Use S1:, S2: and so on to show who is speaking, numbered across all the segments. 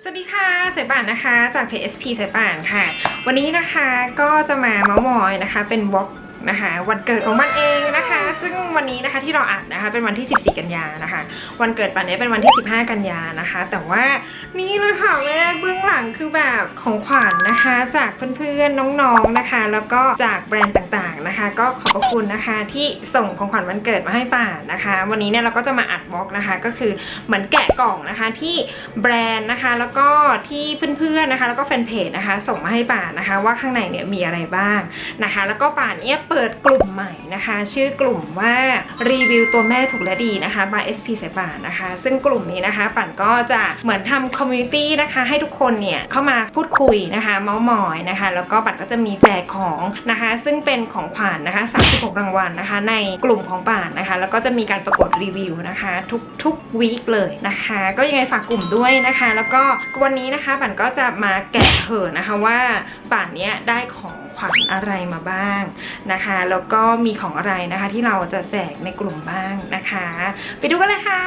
S1: สวัสดีค่ะสายป่านนะคะ จากเพจ SP สายป่านค่ะ วันนี้นะคะก็จะมาเมาส์มอยนะคะ เป็นวอล์ก นะคะ วันเกิดของมันเองนะคะ ซึ่งวันนี้นะคะที่เราอัดนะคะเป็นวันที่ 14 กันยานะคะ วันเกิดป่านนี้เป็นวันที่ 15 กันยานะคะ แต่ว่านี่เลยค่ะแม่เบื้องหลังคือแบบของขวัญนะคะ จากเพื่อนๆน้องๆนะคะ แล้วก็จากแบรนด์ต่างๆนะคะ ก็ขอบพระคุณนะคะที่ส่งของขวัญวันเกิดมาให้ป่านะคะ วันนี้เนี่ยเราก็จะมาอัดวอล์กนะคะ ก็คือเหมือนแกะกล่องนะคะที่แบรนด์นะคะ แล้วก็ที่เพื่อนๆนะคะ แล้วก็แฟนเพจนะคะ ส่งมาให้ป่านะคะ ว่าข้างในเนี่ยมีอะไรบ้างนะคะ แล้วก็ป่านเนี่ยเเปิดกลุ่มใหม่นะคะ ชื่อกลุ่มว่ารีวิวตัวแม่ถูกและดีนะคะ by SP สายป่านนะคะ ซึ่งกลุ่มนี้นะคะป่านก็จะเหมือนทำคอมมูนิตี้นะคะ ให้ทุกคนเนี่ยเข้ามาพูดคุยนะคะเมาส์มอยนะคะ แล้วก็ป่านก็จะมีแจกของนะคะ ซึ่งเป็นของขวัญนะคะ 36 รางวัลนะคะ ในกลุ่มของป่านนะคะ แล้วก็จะมีการประกวดรีวิวนะคะ ทุกทุกวีคเลยนะคะ ก็ยังไงฝากกลุ่มด้วยนะคะ แล้วก็วันนี้นะคะป่านก็จะมาแกะเผยนะคะว่าป่านเนี้ยได้ของ วัญอะไรมาบ้างนะคะ แล้วก็มีของอะไรนะคะที่เราจะแจกในกลุ่มบ้างนะคะ ไปดูกันเลยค่ะ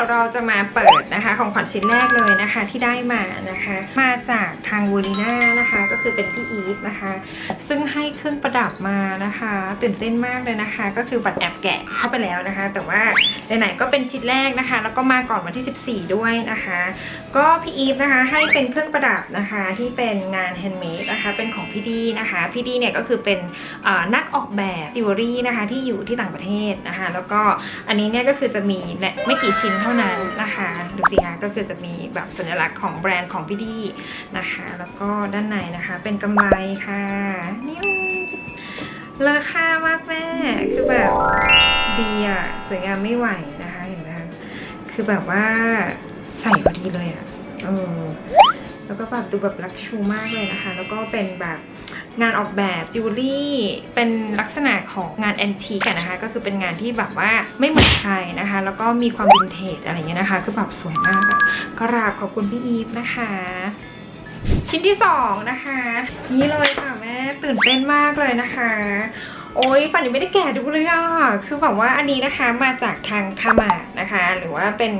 S1: ดี๋ยวเราจะมาเปิดนะคะของขวัญชิ้นแรกเลยนะคะที่ได้มานะคะ มาจากทางวูลีน่านะคะ ก็คือเป็นพี่อีฟนะคะ ซึ่งให้เครื่องประดับมานะคะ ตื่นเต้นมากเลยนะคะ ก็คือบัตรแอบแกะเข้าไปแล้วนะคะ แต่ว่าไหนๆก็เป็นชิ้นแรกนะคะ แล้วก็มาก่อนวันที่ 14 ด้วยนะคะ ก็พี่อีฟนะคะให้เป็นเครื่องประดับนะคะที่เป็นงานแฮนด์เมดนะคะเป็นของพี่ดีนะคะพี่ดีเนี่ยก็คือเป็นนักออกแบบจิวเวลรี่นะคะที่อยู่ที่ต่างประเทศนะคะ แล้วก็อันนี้เนี่ยก็คือจะมีไม่กี่ชิ้นเท่านั้นนะคะดูสิคะก็คือจะมีแบบสัญลักษณ์ของแบรนด์ของพี่ดีนะคะ แล้วก็ด้านในนะคะเป็นกำไรค่ะนิ้วเลอค่ามากแม่คือแบบดีอะสวยงามไม่ไหวนะคะเห็นไหมคคือแบบว่าใส่พอดีเลยอะเออแล้วก็แบบดูแบบลักชูมากเลยนะคะ แล้วก็เป็นแบบ งานออกแบบจิวเวลรี่เป็นลักษณะของงานแอนทีกนะคะ ก็คือเป็นงานที่แบบว่าไม่เหมือนใครนะคะ แล้วก็มีความวินเทจอะไรเงี้ยนะคะ คือแบบสวยมากอะกราบขอบคุณพี่อีฟนะคะ ชิ้นที่สองนะคะ นี่เลยค่ะแม่ตื่นเต้นมากเลยนะคะ โอ้ยฝันยังไม่ได้แกะดูเลยอะ คือแบบว่าอันนี้นะคะมาจากทางขมาดนะคะ หรือว่าเป็น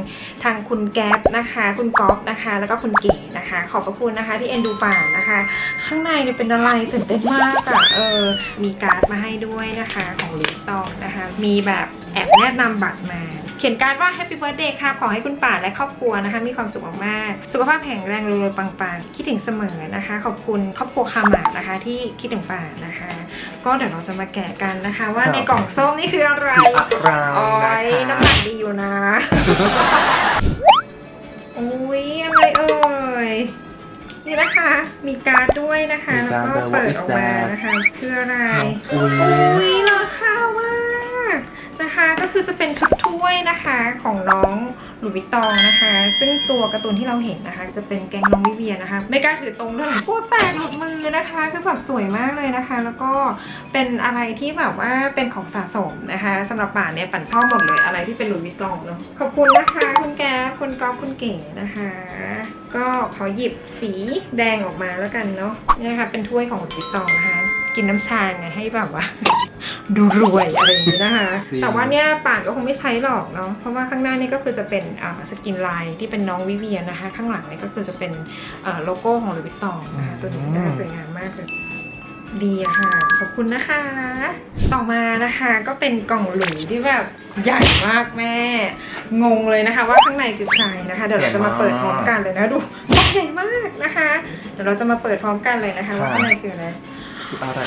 S1: ทางคุณแก๊ปนะคะ คุณก๊อฟนะคะ แล้วก็คุณเก๋นะคะ ขอบพระคุณนะคะที่เอ็นดูป่านนะคะ ข้างในเนี่ยเป็นอะไรตื่นเต้นมากอะเออ มีการ์ดมาให้ด้วยนะคะของลิปตองนะคะ มีแบบแอบแนะนำบัตรมา เขียนการ์ดว่า Happy Birthday ครับขอให้คุณป่านและครอบครัวนะคะ มีความสุขมากๆสุขภาพแข็งแรงรวยๆปังๆ คิดถึงเสมอนะคะ ขอบคุณครอบครัวคามาดนะคะ ที่คิดถึงป่านนะคะ ก็เดี๋ยวเราจะมาแกะกันนะคะ ว่า
S2: ครับ
S1: ในกล่องส้มนี่คืออะไร
S2: อะไร
S1: โอ้
S2: นะ
S1: ย
S2: คะ
S1: น้ำหนักดีอยู่นะโอ้ยอะไรเอ่ยนี่นะคะ มีการ์ดด้วยนะคะ แล้วก็เปิดออกมานะคะ คืออะไร
S2: อุ้ย
S1: อุ้ยราคามาก นะคะ ก็คือจะเป็นชุดถ้วยนะคะของน้องหลุยส์วิตตองนะคะ ซึ่งตัวการ์ตูนที่เราเห็นนะคะ จะเป็นแกงน้องวิเวียนะคะ ไม่กล้าถือตรงด้วยพวกแตกหลุดมือนะคะคือแบบสวยมากเลยนะคะ แล้วก็เป็นอะไรที่แบบว่าเป็นของสะสมนะคะสำหรับป่านเนี่ยปั่นชอบหมดเลยอะไรที่เป็นหลุยส์วิตตองเนาะขอบคุณนะคะคุณแกคุณกอฟคุณเก๋นะคะ ก็ขอหยิบสีแดงออกมาแล้วกันเนาะนี่นะคะเป็นถ้วยของหลุยส์วิตตองนะคะ กินน้ำชาไงให้แบบว่า ดูรวยอะไรอย่างนี้นะคะ
S2: จริง
S1: แต่ว่าเนี่ยป่านก็คงไม่ใช้หรอกเนาะเพราะว่าข้างหน้านี่ก็คือจะเป็นอ่าสกินไลน์ที่เป็นน้องวิเวียนนะคะ ข้างหลังนี่ก็คือจะเป็นเอ่อโลโก้ของลูวิตตองนะคะตัวนี้นะคะสวยงามมากเลยดีอะค่ะ ขอบคุณนะคะ ต่อมานะคะก็เป็นกล่องหลุยที่แบบใหญ่มากแม่ งงเลยนะคะ ว่าข้างในคือใครนะคะ เดี๋ยวเราจะมาเปิดพร้อมกันเลยนะดูใหญ่มากนะคะ เดี๋ยวเราจะมาเปิดพร้อมกันเลยนะคะ ว่าข้างในคืออะไร
S2: คืออะไร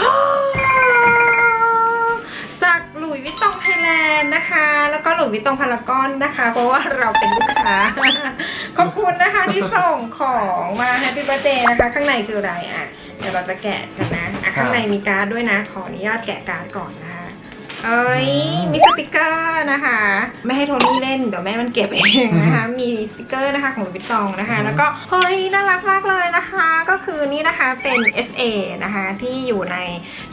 S1: จากหลุยวิตตองไทยแลนด์นะคะ แล้วก็หลุยวิตตองพารากอนนะคะ เพราะว่าเราเป็นลูกค้า ขอบคุณนะคะที่ส่งของมา Happy Birthday นะคะ ข้างในคืออะไรอะ เดี๋ยวเราจะแกะกันนะ อะข้างในมีการ์ดด้วยนะ ขออนุญาตแกะการ์ดก่อนนะ เอ้ยมีสติกเกอร์นะคะ ไม่ให้โทนี่เล่นเดี๋ยวแม่มันเก็บเองนะคะ มีสติกเกอร์นะคะของหลุยส์วิตตองนะคะ แล้วก็เฮ้ยน่ารักมากเลยนะคะ ก็นี่นะคะเป็น SA นะคะที่อยู่ใน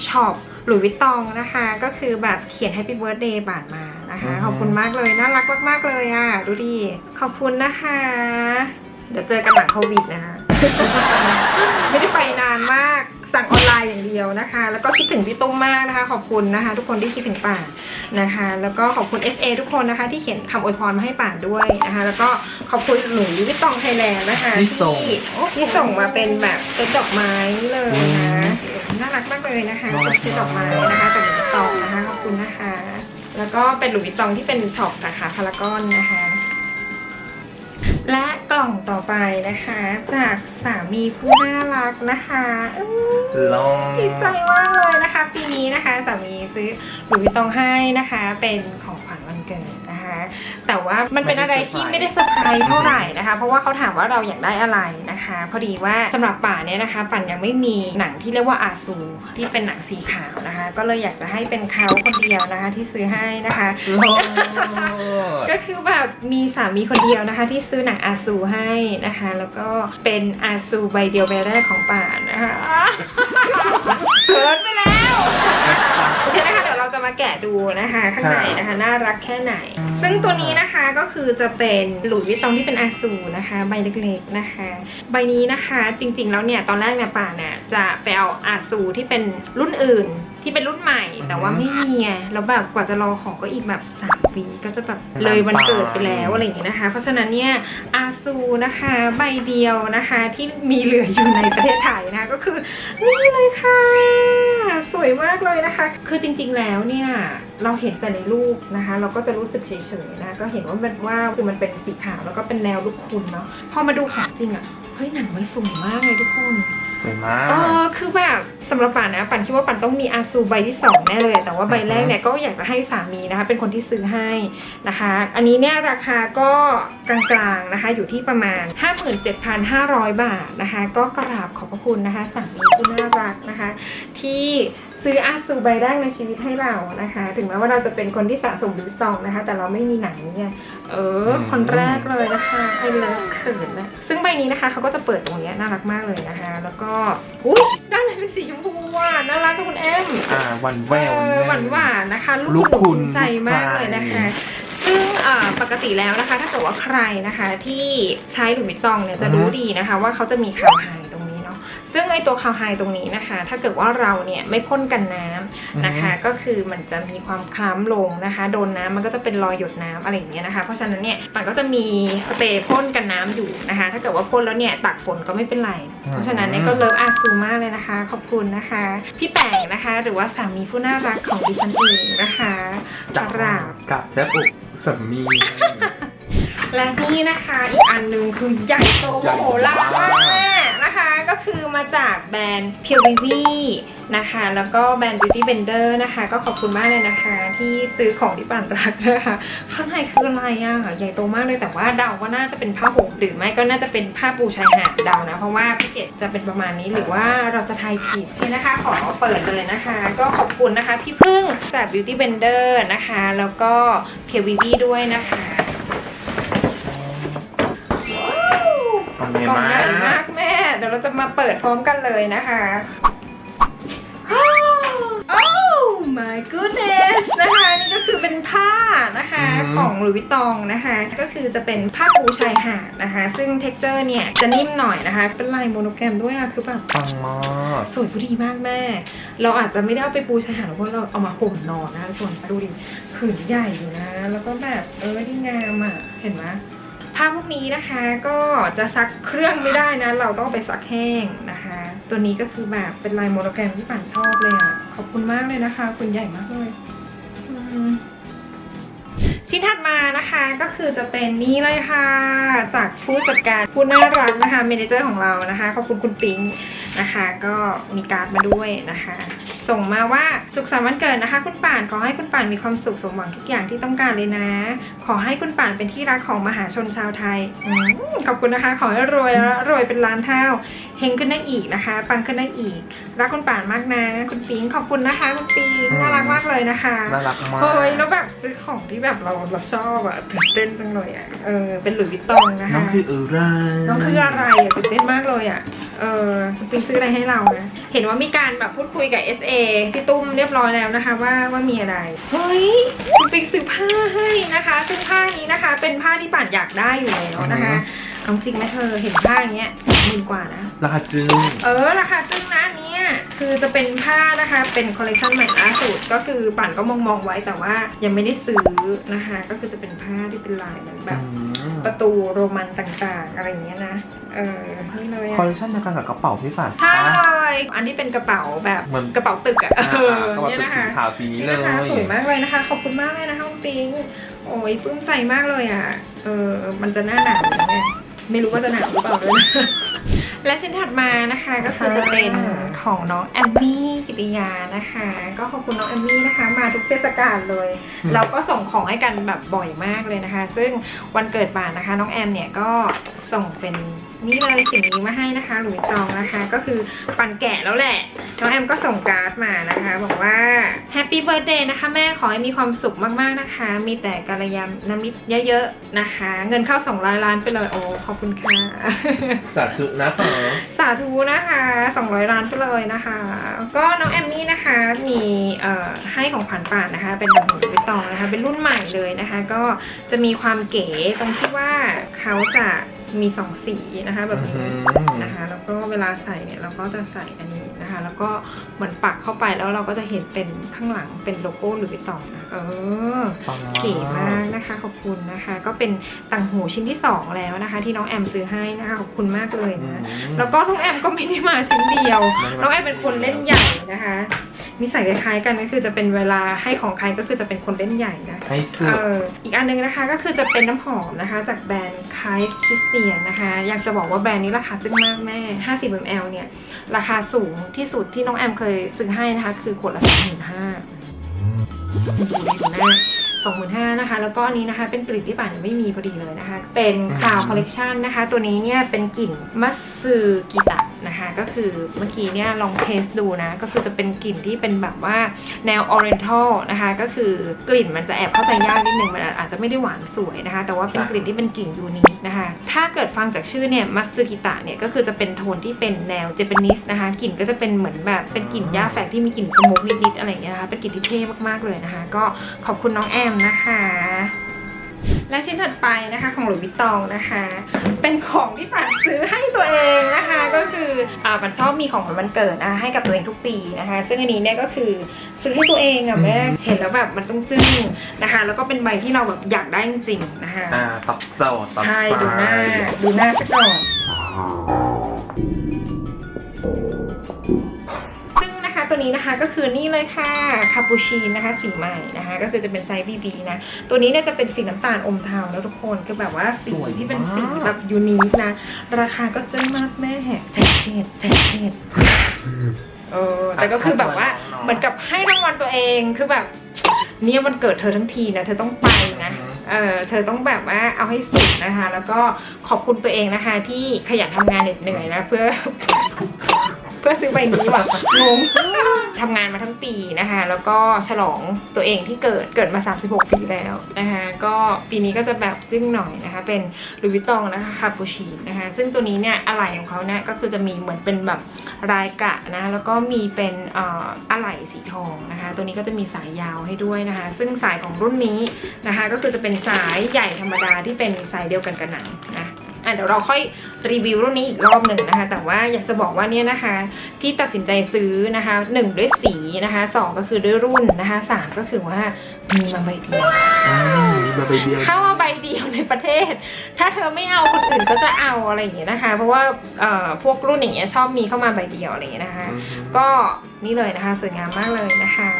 S1: ช็อปหลุยวิตตองนะคะ ก็คือแบบเขียน Happy Birthday บาทมานะคะ
S2: อือฮึ
S1: ขอบคุณมากเลยน่ารักมากๆเลยอะดูดิขอบคุณนะคะ เดี๋ยวเจอกันหลังโควิดนะคะไม่ได้ไปนานมาก สั่งออนไลน์อย่างเดียวนะคะ แล้วก็คิดถึงพี่ตุ้มมากนะคะ ขอบคุณนะคะ ทุกคนที่คิดถึงป่านนะคะ แล้วก็ขอบคุณ SA ทุกคนนะคะ ที่เขียนคำอวยพรมาให้ป่านด้วยนะคะ แล้วก็ขอบคุณหลุยวิตตองไทยแลนด์นะคะ
S2: ที่ส่ง
S1: ที่ส่งมาเป็นแบบเป็นดอกไม้เลยนะน่ารักมากเลยนะคะ
S2: น่ารัก
S1: เป็นดอกไม้นะคะจากหลุยวิตตองนะคะขอบคุณนะคะ แล้วก็เป็นหลุยวิตตองที่เป็นช็อปสาขาพารากอนนะคะ และกล่องต่อไปนะคะ จากสามีผู้น่ารักนะคะอื้อ
S2: ลอง
S1: ดีใจมากเลยนะคะ ปีนี้นะคะสามีซื้อหลุยส์วิตตองให้นะคะ เป็นของขวัญวันเกิดนะคะ แต่ว่ามันเป็นอะไรที่ไม่ได้เซอร์ไพรส์เท่าไหร่นะคะ เพราะว่าเขาถามว่าเราอยากได้อะไรนะคะ พอดีว่าสำหรับป่าเนี่ยนะคะ ปั่นยังไม่มีหนังที่เรียกว่าอาซูที่เป็นหนังสีขาวนะคะ ก็เลยอยากจะให้เป็นเขาคนเดียวนะคะ ที่ซื้อให้นะคะ
S2: ลอง
S1: ก็คือแบบมีสามีคนเดียวนะคะ ที่ซื้อหนังอาซูให้นะคะ แล้วก็เป็นอาซูใบเดียวใบแรกของป่านนะคะเขินไปแล้วโอเคนะคะ เดี๋ยวเราจะมาแกะดูนะคะข้างในนะคะน่ารักแค่ไหน ซึ่งตัวนี้นะคะก็คือจะเป็นหลุยส์วิตตองที่เป็นอาซูนะคะ ใบเล็กๆนะคะ ใบนี้นะคะจริงๆแล้วเนี่ยตอนแรกเนี่ยป่านเนี่ยจะไปเอาอาซูที่เป็นรุ่นอื่นที่เป็นรุ่นใหม่ แต่ว่าไม่มีไงแล้วแบบกว่าจะรอของก็อีกแบบ3ปีก็จะแบบเลยวันเกิดไปแล้วอะไรอย่างงี้นะคะ เพราะฉะนั้นเนี่ยอาซูนะคะใบเดียวนะคะที่มีเหลืออยู่ในประเทศไทยนะคะก็คือนี่เลยค่ะ สวยมากเลยนะคะ คือจริงๆแล้วเนี่ยเราเห็นแต่ในรูปนะคะ เราก็จะรู้สึกเฉยๆนะก็เห็นว่ามันว่าคือมันเป็นสีขาวแล้วก็เป็นแนวลูกคุณเนาะพอมาดูของจริงอะเฮ้ยหนังมันสวยมากเลยทุกคน
S2: สวยมาก
S1: เออคือแบบ สำหรับปันนะปันคิดว่าปันต้องมีอาซูใบที่สองแน่เลย แต่ว่าใบแรกเนี่ยก็อยากจะให้สามีนะคะ เป็นคนที่ซื้อให้นะคะ อันนี้เนี่ยราคาก็กลางๆนะคะ อยู่ที่ประมาณ 57,500 บาทนะคะ ก็กราบขอบพระคุณนะคะสามีที่น่ารักนะคะ ที่ ซื้ออาซูใบแรกในชีวิตให้เรานะคะ ถึงแม้ว่าเราจะเป็นคนที่สะสมดิจิตอลนะคะ แต่เราไม่มีหนังเนี่ยเออ คนแรกเลยนะคะไอเลิฟเขินนะ ซึ่งใบนี้นะคะเขาก็จะเปิดตรงเนี้ยน่ารักมากเลยนะคะ แล้วก็อุ้ยด้านในเป็นสีชมพูว่ะน่ารักกับคุณแอม
S2: อ่าหวันแวว
S1: เออหวานหวานๆนะคะ
S2: ลู
S1: ลู
S2: ก
S1: ก
S2: คุ
S1: คุณณใจมากเลยนะคะซึ่งเอ่อปกติแล้วนะคะ ถ้าเกิดว่าใครนะคะที่ใช้หลุยส์วิตตองเนี่ยจะรู้ดีนะคะ ว่าเขาจะมีคาวไฮตรงนี้เนาะ ซึ่งไอตัวคาวไฮตรงนี้นะคะ ถ้าเกิดว่าเราเนี่ยไม่พ่นกันน้ำนะคะ ก็คือมันจะมีความคล้ำลงนะคะ โดนน้ำมันก็จะเป็นรอยหยดน้ำอะไรอย่างเงี้ยนะคะ เพราะฉะนั้นเนี่ยมันก็จะมีสเปรย์พ่นกันน้ำอยู่นะคะ ถ้าเกิดว่าพ่นแล้วเนี่ยตักฝนก็ไม่เป็นไร เพราะฉะนั้นเนี่ยก็เลิฟอาซูมากเลยนะคะ ขอบคุณนะคะ พี่แป่งนะคะ หรือว่าสามีผู้น่ารักของดิฉันเองนะคะก
S2: จับ
S1: ราบ
S2: กับแทบอกสามี
S1: และนี่นะคะ อีกอันหนึ่งคือใหญ่โตโมโหลานมาก นะคะก็คือมาจากแบรนด์ Pure Vivi นะคะ แล้วก็แบรนด์ Beauty Blender นะคะ ก็ขอบคุณมากเลยนะคะ ที่ซื้อของที่ป่านรักนะคะ ข้างในคืออะไรอะใหญ่โตมากเลยแต่ว่าเดาว่าน่าจะเป็นผ้าห่มหรือไม่ก็น่าจะเป็นผ้าปูชายหาดเดานะ เพราะว่าพี่เกดจะเป็นประมาณนี้หรือว่าเราจะทายผิดเนี่ยนะคะ ขอเปิดเลยนะคะ ก็ขอบคุณนะคะพี่พึ่งจาก Beauty Blender นะคะ แล้วก็ Pure Vivi ด้วยนะคะ
S2: ตรงนี้
S1: กล่อง
S2: มา
S1: ใหญ่มากกแม่ เดี๋ยวเราจะมาเปิดพร้อมกันเลยนะคะอ้าวโอ้ my goodness นะคะนี่ก็คือเป็นผ้านะคะของหลุยส์วิตตองนะคะ ก็คือจะเป็นผ้าปูชายหาดนะคะ ซึ่ง texture เนี่ยจะนิ่มหน่อยนะคะ เป็นลายโมโนแกรมด้วยอะคือแบบ
S2: ปังมาก
S1: สวยผู้ดีมากแม่ เราอาจจะไม่ได้เอาไปปูชายหาดหรอกเพราะเราเอามาห่มนอนนะทุกคนดูดิผืนใหญ่อยู่นะ แล้วก็แบบเออดีงามอะเห็นไหม ผ้าพวกนี้นะคะก็จะซักเครื่องไม่ได้นะ เราต้องไปซักแห้งนะคะ ตัวนี้ก็คือแบบเป็นลายโมโนแกรมที่ป่านชอบเลยอะ ขอบคุณมากเลยนะคะ คุณใหญ่มากเลยชิ้นถัดมานะคะก็คือจะเป็นนี่เลยค่ะ จากผู้จัดการผู้น่ารักนะคะเมนเจอร์ของเรานะคะ ขอบคุณคุณปิงนะคะ ก็มีการ์ดมาด้วยนะคะ สส่งมาว่าสุขสันต์วันเกิดนะคะ คุณป่านขอให้คุณป่านมีความสุขสมหวังทุกอย่างที่ต้องการเลยนะ ขอให้คุณป่านเป็นที่รักของมหาชนชาวไทยอมขอบคุณนะคะ ขอให้รวยแล้วรวยเป็นล้านเท่าเฮงขึ้นได้อีกนะคะ ปังขึ้นได้อีก รักคุณป่านมากนะ คุณปิงขอบคุณนะคะ คุณปิงน่ารักมากเลยนะคะ
S2: น่ารักมาก
S1: เฮ้ยแล้วแบบซื้อของที่แบบเราเราชอบอะตื่นเต้นจังเลยอะเออเป็นหลุยส์วิตตองนะคะ
S2: น้องคืออะไร
S1: น้องคืออะไรอะตื่นเต้นมากเลยอะเออคุณปิงซื้ออะไรให้เรานะเห็นว่ามีการแบบพูดคุยกับ SA พี่ตุ้มเรียบร้อยแล้วนะคะ ว่าว่ามีอะไร เฮ้ยคุณปิงซื้อผ้าให้นะคะซึ่งผ้านี้นะคะ เป็นผ้าที่ป่านอยากได้อยู่แล้วนะคะเอาจริงไหมเธอเห็นผ้าอย่างเงี้ยสองหมื่นกว่านะ
S2: ราคาจึง
S1: เออราคาตึ้งนะอันเนี้ยคือจะเป็นผ้านะคะเป็นคอลเลคชันใหม่ล่าสุดก็คือปั่นก็มองมองๆไว้แต่ว่ายังไม่ได้ซื้อนะคะ ก็คือจะเป็นผ้าที่เป็นลายเหมือนแบบ
S2: อืม
S1: ประตูโรมันต่างๆ อะไรอย่างเงี้ยนะ เออนี่เลย
S2: คอล
S1: อะ
S2: เลคชันเดียวกันกับกระเป๋าที่ฝาก
S1: ใช่
S2: ปะ
S1: อันนี้เป็นกระเป๋าแบบ
S2: เหมือน
S1: กระเป๋าตึกอะ
S2: อ่า
S1: เออ
S2: ๆกระเป๋า
S1: เนี่ย
S2: ตึก
S1: นะ
S2: สี
S1: คะ
S2: ขาวสีนี้
S1: นี่
S2: เล
S1: นะคะ
S2: ย
S1: สวยมากเลยนะคะ ขอบคุณมากเลยนะคะคุณปิง โอ้ยปลื้มใจมากเลยอะ เออ มันจะหน้าหนาวแล้วไง ไม่รู้ว่าจะหนาวหรือเปล่าด้วยนะและชิ้นถัดมานะคะก็คือจะเป็นของน้องแอมมี่กิติยานะคะ ก็ขอบคุณน้องแอมมี่นะคะ มาทุกเทศกาลเลย
S2: อืม
S1: เราก็ส่งของให้กันแบบบ่อยมากเลยนะคะ ซึ่งวันเกิดป่านนะคะ น้องแอมเนี่ยก็ส่งเป็น นี่เลยสิ่งนี้มาให้นะคะหลุยส์ตองนะคะ ก็คือปันแกะแล้วแหละน้องแอมก็ส่งการ์ดมานะคะ บอกว่าแฮปปี้เบิร์ดเดย์นะคะ แม่ขอให้มีความสุขมากๆนะคะ มีแต่กัลยาณมิตรเยอะๆนะคะ เงินเข้า200ล้านไปเลยโอ้ขอบคุณค่ะ
S2: สาธุนะคะ
S1: สาธุนะคะ200ล้านไปเลยนะคะ ก็น้องแอมมี่นะคะมีเอ่อให้ของขวัญป่านนะคะ เป็นหูวิตตองนะคะ เป็นรุ่นใหม่เลยนะคะ ก็จะมีความเก๋ตรงที่ว่าเขาจะ มีสองสีนะคะแบบนี้
S2: อืม
S1: นะคะแล้วก็เวลาใส่เนี่ยเราก็จะใส่อันนี้นะคะ แล้วก็เหมือนปักเข้าไปแล้วเราก็จะเห็นเป็นข้างหลังเป็นโลโก้หรือวิตตองนะเออ
S2: ปัง
S1: เก๋มากนะคะขอบคุณนะคะ ก็เป็นต่างหูชิ้นที่สองแล้วนะคะ ที่น้องแอมซื้อให้นะคะขอบคุณมากเลย
S2: อืม
S1: นะแล้วก็น้องแอมก็ไม่ได้มาชิ้นเดียว
S2: ไม่ได้มา
S1: น้องแอมเป็นคนเล่นใหญ่นะคะ นิสัยคล้ายๆกันก็คือจะเป็นเวลาให้ของใครก็คือจะเป็นคนเล่นใหญ่นะ
S2: ให้สุ
S1: เอ
S2: ด
S1: ออีกอันหนึงนะคะก็คือจะเป็นน้ำหอมนะคะ จากแบรนด์คายคริสเตียนนะคะ อยากจะบอกว่าแบรนด์นี้ราคาซึ้งมากแม่ 50 ml เนี่ย ราคาสูงที่สุดที่น้องแอมเคยซื้อให้นะคะ คือขวดละ25,000ดูดีหน้าสองหมื่นห้านะคะ แล้วก็อันนี้นะคะเป็นกลิ่นที่ป่านยังไม่มีพอดีเลยนะคะ เป็นคราวคอลเลกชันนะคะ ตัวนี้เนี่ยเป็นกลิ่นมัตสึกิตะ นะคะก็คือเมื่อกี้เนี่ยลองเทสดูนะ ก็คือจะเป็นกลิ่นที่เป็นแบบว่าแนวออเรนทัลนะคะ ก็คือกลิ่นมันจะแอบเข้าใจยากนิดนึงมันอาจจะไม่ได้หวานสวยนะคะ แต่ว่าเป็นกลิ่นที่เป็นกลิ่นยูนิคนะคะ ถ้าเกิดฟังจากชื่อเนี่ยมัตสึกิตะเนี่ยก็คือจะเป็นโทนที่เป็นแนวเจแปนิสนะคะกลิ่นก็จะเป็นเหมือนแบบเป็นกลิ่นหญ้าแฝกที่มีกลิ่นสโมกนิดๆอะไรอย่างเงี้ยนะคะเป็นกลิ่นที่เท่มากๆเลยนะคะ ก็ขอบคุณน้องแอมนะคะ และชิ้นถัดไปนะคะของหลุยส์วิตตองนะคะ เป็นของที่ปันซื้อให้ตัวเองนะคะ ก็คืออ่าปันชอบมีของขวัญวันเกิดนะให้กับตัวเองทุกปีนะคะ ซึ่งอันนี้เนี่ยก็คือซื้อให้ตัวเองอะแม่เห็นแล้วแบบมันต้องจึ้งนะคะ แล้วก็เป็นใบที่เราแบบอยากได้จริงๆนะคะ
S2: อ่าตอบโจทย์ตอบ
S1: ใช่
S2: ไป
S1: ดูหน้าดูหน้าซะก่อน นะคะตัวนี้นะคะก็คือนี่เลยค่ะคาปูชินนะคะ สีใหม่นะคะ ก็คือจะเป็นไซส์บีๆนะ ตัวนี้เนี่ยจะเป็นสีน้ำตาลอมเทาแล้วทุกคนก็แบบว่าสีที่เป็นสีแบบยูนิคนะ ราคาก็เจ้ามากแม่แสนเจ็ดแสนเจ็ดเออแต่ก็คือแบบว่าเหมือนกับให้รางวัลตัวเองคือแบบเนี่ยมันเกิดเธอทั้งทีนะเธอต้องไปนะเออเธอต้องแบบว่าเอาให้สุดนะคะ แล้วก็ขอบคุณตัวเองนะคะ ที่ขยันทำงานเหน็ดเหนื่อยนะเพื่อ เพื่อซื้อใบนี้ว่ะงงทำงานมาทั้งปีนะคะ แล้วก็ฉลองตัวเองที่เกิดเกิดมา 36 ปีแล้วนะคะก็ปีนี้ก็จะแบบจึ้งหน่อยนะคะ เป็นลุยวิตองนะคะคาปูชินะคะ ซึ่งตัวนี้เนี่ยอะไหล่ของเขาเนี่ยก็คือจะมีเหมือนเป็นแบบลายกะนะแล้วก็มีเป็นอ่ออะไหล่สีทองนะคะ ตัวนี้ก็จะมีสายยาวให้ด้วยนะคะ ซึ่งสายของรุ่นนี้นะคะ ก็คือจะเป็นสายใหญ่ธรรมดาที่เป็นสายเดียวกันกับหนังนะ อะเดี๋ยวเราค่อยรีวิวรุ่นนี้อีกรอบหนึ่งนะคะ แต่ว่าอยากจะบอกว่าเนี่ยนะคะ ที่ตัดสินใจซื้อนะคะหนึ่งด้วยสีนะคะสองก็คือด้วยรุ่นนะคะสามก็คือว่ามีมาใบเดียว
S2: อืมมีมาใบเดียว
S1: เข้ามาใบเดียวในประเทศ ถ้าเธอไม่เอาคนอื่นก็จะเอาอะไรอย่างเงี้ยนะคะ เพราะว่าเอ่อพวกรุ่นอย่างเงี้ยชอบมีเข้ามาใบเดียวอะไรอย่างเงี้ยนะคะ
S2: อืม
S1: ก็นี่เลยนะคะสวยงามมากเลยนะคะ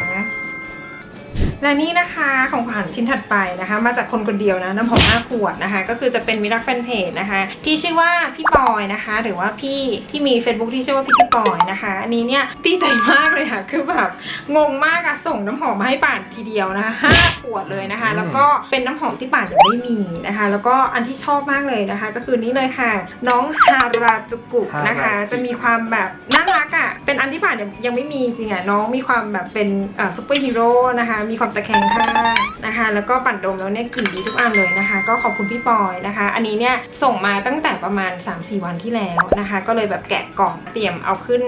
S1: และนี่นะคะของขวัญชิ้นถัดไปนะคะ มาจากคนคนเดียวนะน้ำหอม5ขวดนะคะ ก็คือจะเป็นมิรักแฟนเพจนะคะ ที่ชื่อว่าพี่ปอยนะคะ หรือว่าพี่ที่มี Facebook ที่ชื่อว่าพี่พี่ปอยนะคะ อันนี้เนี่ยดีใจมากเลยค่ะคือแบบงงมากอะส่งน้ำหอมมาให้ป่านทีเดียวนะคะห้าขวดเลยนะคะ แล้วก็เป็นน้ำหอมที่ป่านยังไม่มีนะคะ แล้วก็อันที่ชอบมากเลยนะคะ ก็คือนี่เลยค่ะ น้องฮาราจูกุนะคะ จะมีความแบบน่ารักอะเป็นอันที่ป่านยังยังไม่มีจริงอะน้องมีความแบบเป็นเอ่อซูเปอร์ฮีโร่นะคะมีความตะแคงข้างนะคะ แล้วก็ปั่นดมแล้วเนี่ยกลิ่นดีทุกอันเลยนะคะ ก็ขอบคุณพี่ปอยนะคะ อันนี้เนี่ยส่งมาตั้งแต่ประมาณ 3-4 วันที่แล้วนะคะ ก็เลยแบบแกะกล่องเตรียมเอาขึ้น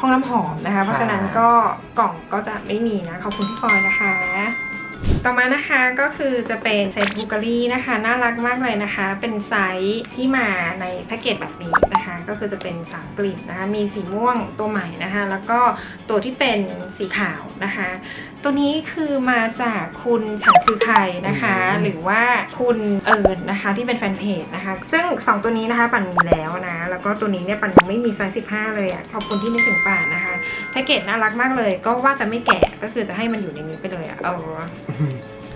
S1: ห้องน้ำหอมนะคะ เพราะฉะนั้นก็กล่องก็จะไม่มีนะ ขอบคุณพี่ปอยนะคะต่อมานะคะก็คือจะเป็นเซตบูการีนะคะน่ารักมากเลยนะคะ เป็นไซส์ที่มาในแพ็กเกจแบบนี้นะคะ ก็คือจะเป็นสามกลิ่นนะคะ มีสีม่วงตัวใหม่นะคะ แล้วก็ตัวที่เป็นสีขาวนะคะ ตัวนี้คือมาจากคุณฉันคือใครนะคะ หรือว่าคุณเอิญนะคะที่เป็นแฟนเพจนะคะ ซึ่ง 2 ตัวนี้นะคะปั่นมีแล้วนะ แล้วก็ตัวนี้เนี่ยปั่นยังไม่มีไซส์15 เลยอะ่ะขอบคุณที่นึกถึงป่านนะคะแพ็กเกจน่ารักมากเลย ก็ว่าจะไม่แกะก็คือจะให้มันอยู่ในนี้ไปเลยอะ่ะเออ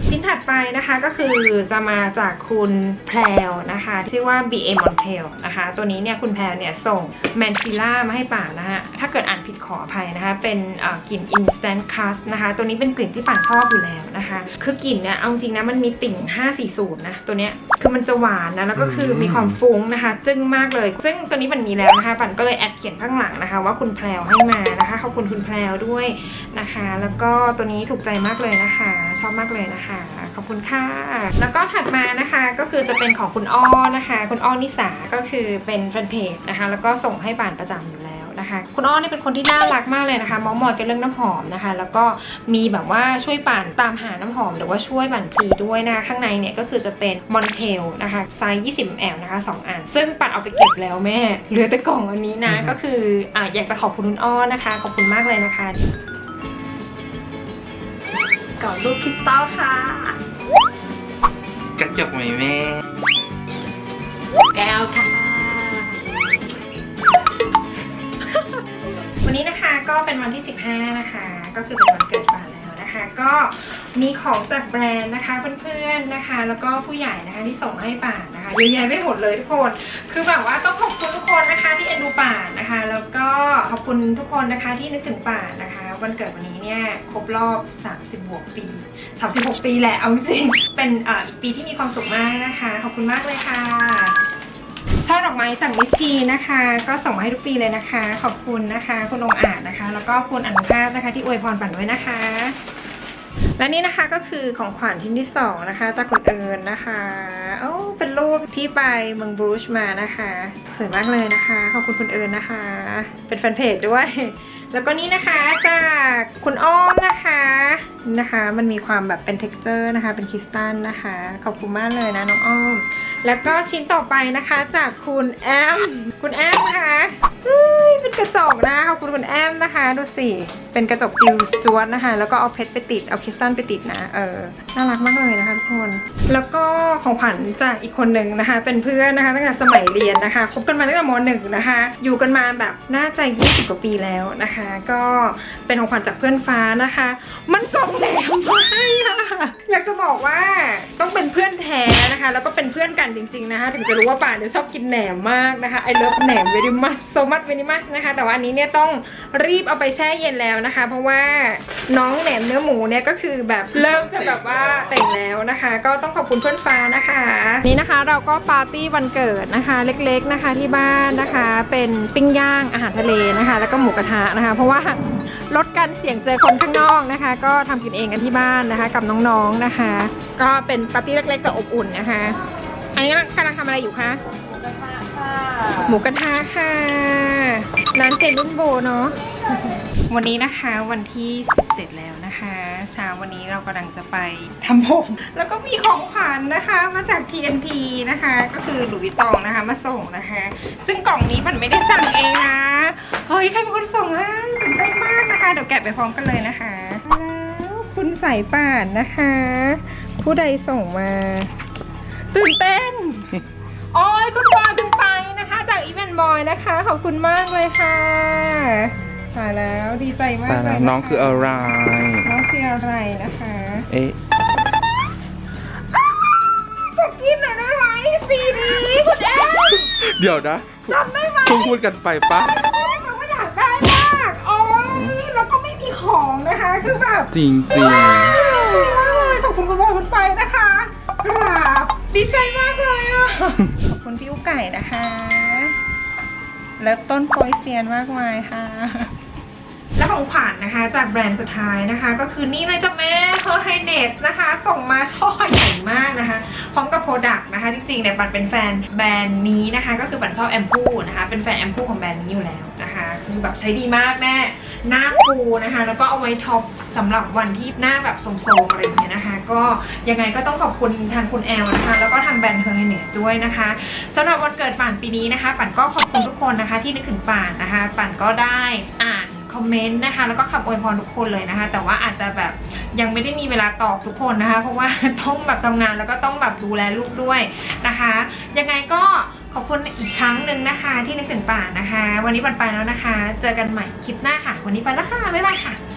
S1: ชิ้นถัดไปนะคะก็คือจะมาจากคุณแพรวนะคะ ชื่อว่า BM Montel นะคะ ตัวนี้เนี่ยคุณแพรวเนี่ยส่ง m a n ซิล่ามาให้ป่านะคะถ้าเกิดอ่านผิดขออภัยนะคะ เป็นกลิ่น Instant Crush นะคะ ตัวนี้เป็นกลิ่นที่ป่านชอบอยู่แล้วนะคะ คือกลิ่นเนี่ยเอาจริงนะมันมีติ่ง 540 นะ ตัวเนี้ยคือมันจะหวานนะแล้วก็คือมีความฟุ้งนะคะ จึ้งมากเลย ซึ่งตัวนี้มันมีแล้วนะคะป่านก็เลยแอดเขียนข้างหลังนะคะ ว่าคุณแพรวให้มานะคะขอบคุณคุณแพรวด้วยนะคะ แล้วก็ตัวนี้ถูกใจมากเลยนะคะ ชอบมากเลยนะคะขอบคุณค่ะ แล้วก็ถัดมานะคะก็คือจะเป็นของคุณอ้อนะคะ คุณอ้อนิสาก็คือเป็นแฟนเพจนะคะ แล้วก็ส่งให้ป่านประจำอยู่แล้วนะคะคุณอ้อนี่เป็นคนที่น่ารักมากเลยนะคะเมอมอยกันเรื่องน้ำหอมนะคะ แล้วก็มีแบบว่าช่วยป่านตามหาน้ำหอม หรือว่าช่วยป่านพรีด้วยนะคะข้างในเนี่ยก็คือจะเป็นมอนเทลนะคะไซส์20 ml นะคะสองอันซึ่งป่านเอาไปเก็บแล้วแม่เหลือแต่กล่องอันนี้นะก็คืออะอยากจะขอบคุณคุณอ้อนะคะ ขอบคุณมากเลยนะคะ ก่อนรูปคริสตัลค่ะ
S2: กระจกไหมแม่
S1: แก้วค่ะ วันนี้นะคะก็เป็นวันที่ 15 นะคะ ก็คือเป็นวันเกิดป่านแล้วนะคะ ก็มีของจากแบรนด์นะคะเพื่อนๆนะคะ แล้วก็ผู้ใหญ่นะคะที่ส่งให้ป่านนะคะเยอะแยะไม่หมดเลยทุกคน คือแบบว่าต้องขอบคุณทุก คนนะคะที่เอ็นดูป่านนะคะ แล้วก็ขอบคุณทุกคนนะคะที่นึกถึงป่านนะคะ วันเกิดวันนี้เนี่ยครบรอบ 30 บวกปี 36 ปีแหละเอาจริง เป็นอ,อีกปีที่มีความสุขมากนะคะ ขอบคุณมากเลยค่ะช่อดอกไม้จากมิสทีนะคะ ก็ส่งมาให้ทุกปีเลยนะคะ ขอบคุณนะคะ คุณองอาจนะคะ แล้วก็คุณอนุภาพนะคะ ที่อวยพรปั่นด้วยนะคะ และนี่นะคะก็คือของขวัญชิ้นที่สองนะคะ จากคุณเอิญนะคะโอ้เป็นรูปที่ไปเมืองบรูชมานะคะ สวยมากเลยนะคะ ขอบคุณคุณเอิญนะคะ เป็นแฟนเพจด้วย แล้วก็นี่นะคะจากคุณอ้อมนะคะนะคะ มันมีความแบบเป็น t e x t อร์นะคะ เป็นคริสตัลนะคะ ขอบคุณมากเลยนะน้องอ้อม แล้วก็ชิ้นต่อไปนะคะจากคุณแอม คุณแอมนะคะ เฮ้ยเป็นกระจกนะขอบคุณคุณแอมนะคะ ดูสิ เป็นกระจกจิวสจวตนะคะ แล้วก็เอาเพชรไปติด เอาคริสตัลไปติดนะ เออ น่ารักมากเลยนะคะทุกคน แล้วก็ของขวัญจากอีกคนหนึ่งนะคะ เป็นเพื่อนนะคะ ตั้งแต่สมัยเรียนนะคะ คบกันมาตั้งแต่มหนึ่งนะคะ อยู่กันมาแบบน่าจะ20กว่าปีแล้วนะคะ ก็เป็นของขวัญจากเพื่อนฟ้านะคะ มันส่งแหนมมาให้อะอยากจะบอกว่าต้องเป็นเพื่อนแท้นะคะ แล้วก็เป็นเพื่อนกันจริงๆนะคะ ถึงจะรู้ว่าป่านเนี่ยชอบกินแหนมมากนะคะ I love แหนม very much so much very much นะคะ แต่ว่าอันนี้เนี่ยต้องรีบเอาไปแช่เย็นแล้วนะคะ เพราะว่าน้องแหนมเนื้อหมูเนี่ยก็คือแบบเริ่มจะแบบว่าแต่งแล้วนะคะ ก็ต้องขอบคุณเพื่อนฟ้านะคะ นี่นะคะเราก็ปาร์ตี้วันเกิดนะคะ เล็กๆนะคะที่บ้านนะคะ เป็นปิ้งย่างอาหารทะเลนะคะ แล้วก็หมูกระทะนะคะ เพราะว่าลดการเสี่ยงเจอคนข้างนอกนะคะ ก็ทำกินเองกันที่บ้านนะคะ กับน้องๆนะคะ ก็เป็นปาร์ตี้เล็กๆแต่อบอุ่นนะคะ อันนี้กำลังทำอะไรอยู่คะ หมูกระทะค่ะ ร้านเจรุ่นโบเนาะ วันนี้นะคะวันที่ 17 แล้วนะคะเช้าวันนี้เรากำลังจะไปทำผมแล้วก็มีของขวัญนะคะมาจาก TNT นะคะ ก็คือหลุยส์ตองนะคะมาส่งนะคะ ซึ่งกล่องนี้มันไม่ได้สั่งเองนะ เฮ้ย ใครเป็นคนส่งให้ตื่นเต้นมากนะคะ เดี๋ยวแกะไปพร้อมกันเลยนะคะแล้วคุณสายป่านนะคะ ผู้ใดส่งมา ตื่นเต้น โอ้ยคุณบอยคุณไปน บอยนะคะ ขอบคุณมากเลยค่ะตายแล้วดีใจมาก
S2: แต่
S1: เลย
S2: แล้วะะน้องคืออะไร
S1: น้องคืออะไรนะคะ
S2: เอ๊ะ
S1: ก็กินหน่อยได้ไหมซีดีคุณแอม
S2: เดี๋ยวนะ
S1: จำได้ไหม
S2: เพิ่งพูดกันไปปะ
S1: เราก็อยากได้มากโอ้ยแล้วก็ไม่มีของนะคะ คือแบบ
S2: จริงจริง
S1: ขอบคุณคุณพ่อคุณไปนะคะครับดีใจมากเลยอะ ขอบคุณพี่อุ๊ไก่นะคะ แล้วต้นโพยเซียนมากมายค่ะ และของขวัญนะคะ จากแบรนด์สุดท้ายนะคะ ก็คือนี่เลยจ้ะแม่ Her Highness นะคะ ส่งมาช่อใหญ่มากนะคะ พร้อมกับโปรดักต์นะคะ จริงๆเนี่ยปันเป็นแฟนแบรนด์นี้นะคะ ก็คือปันชอบแอมพูนะคะ เป็นแฟนแอมพูของแบรนด์นี้อยู่แล้วนะคะ คือแบบใช้ดีมากแม่ หน้าฟูนะคะ แล้วก็เอาไว้ท็อปสำหรับวันที่หน้าแบบโทรมๆอะไรอย่างเงี้ยนะคะ ก็ยังไงก็ต้องขอบคุณทางคุณแอลนะคะ แล้วก็ทางแบรนด์ Her Highness ด้วยนะคะสำหรับวันเกิดป่านปีนี้นะคะ ป่านก็ขอบคุณทุกคนนะคะ ที่นึกถึงป่านนะคะ ป่านก็ได้อ่าน คอมเมนต์นะคะ แล้วก็คำอวยพรทุกคนเลยนะคะ แต่ว่าอาจจะแบบยังไม่ได้มีเวลาตอบทุกคนนะคะ เพราะว่าต้องแบบทำงานแล้วก็ต้องแบบดูแลลูกด้วยนะคะ ยังไงก็ขอบคุณอีกครั้งหนึ่งนะคะ ที่นึกถึงป่านนะคะ วันนี้ปันไปแล้วนะคะ เจอกันใหม่คลิปหน้าค่ะ วันนี้ไปแล้วค่ะบ๊ายบายค่ะ